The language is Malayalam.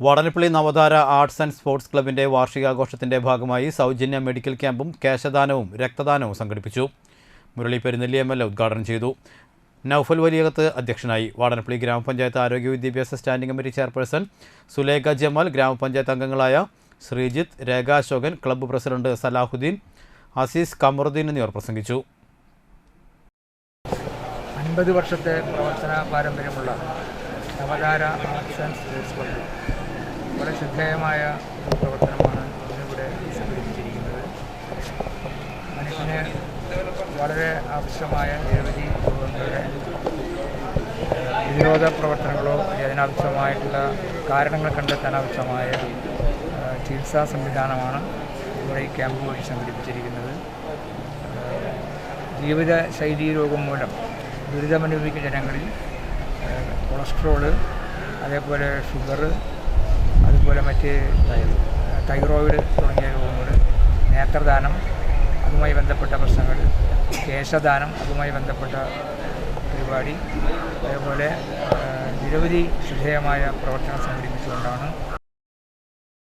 Vadanappally Navathara arts and sports ക്ലബിന്റെ വാർഷികാഘോഷത്തിന്റെ ഭാഗമായി സൗജന്യ മെഡിക്കൽ ക്യാമ്പും കേശദാനവും രക്തദാനവും സംഘടിപ്പിച്ചു. Murali Perunnelli M L A ഉദ്ഘാടനം ചെയ്തു. നൌഫൽ വലിയകത്ത് അധ്യക്ഷനായി വാടനപ്പള്ളി ഗ്രാമപഞ്ചായത്ത് ആരോഗ്യ വിദ്യാഭ്യാസ standing committee chairperson Sulekha Jamal ഗ്രാമപഞ്ചായത്ത് അംഗങ്ങളായ ശ്രീജിത്ത് രേഖ അശോകൻ ക്ലബ്ബ് പ്രസിഡന്റ് സലാഹുദ്ദീൻ അസീസ് കമറുദ്ദീൻ എന്നിവർ പ്രസംഗിച്ചു. അൻപത് വർഷത്തെ പ്രവർത്തന പാരമ്പര്യമുള്ള Navathara arts and sports club വളരെ ശ്രദ്ധേയമായ പ്രവർത്തനമാണ് ഇന്നിവിടെ സംഘടിപ്പിച്ചിരിക്കുന്നത്. മനുഷ്യന് വളരെ ആവശ്യമായ നിരവധി രോഗങ്ങളുടെ പ്രതിരോധ പ്രവർത്തനങ്ങളോ അതിനാവശ്യമായിട്ടുള്ള കാരണങ്ങൾ കണ്ടെത്താൻ ആവശ്യമായ ചികിത്സാ സംവിധാനമാണ് ഇവിടെ ഈ ക്യാമ്പ് വഴി സംഘടിപ്പിച്ചിരിക്കുന്നത്. ജീവിത ശൈലീ രോഗം മൂലം ദുരിതമനുഭവിക്കുന്ന ജനങ്ങളിൽ കൊളസ്ട്രോൾ അതേപോലെ ഷുഗർ അതുപോലെ മറ്റ് തൈറോയിഡ് തുടങ്ങിയ രോഗങ്ങൾ നേത്രദാനം അതുമായി ബന്ധപ്പെട്ട പ്രശ്നങ്ങൾ കേശദാനം അതുമായി ബന്ധപ്പെട്ട പരിപാടി അതേപോലെ നിരവധി ശ്രദ്ധേയമായ പ്രവർത്തനം സംഘടിപ്പിച്ചുകൊണ്ടാണ്